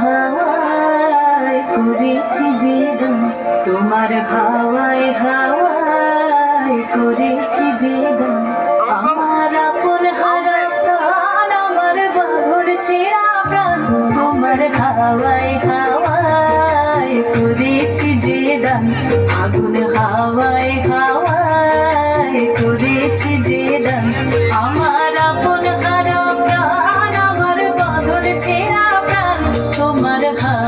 হাওয়ায় করেছি যে তোমার হাওয়ায় হাওয়ায় করেছি যে আমার আপন হারা প্রাণ, আমার বাঁধন ছেঁড়া প্রাণ, তোমার হাওয়ায় হাওয়ায় করেছি যে দান আগুন হাওয়ায় হাওয়ায় করেছি যে তোমার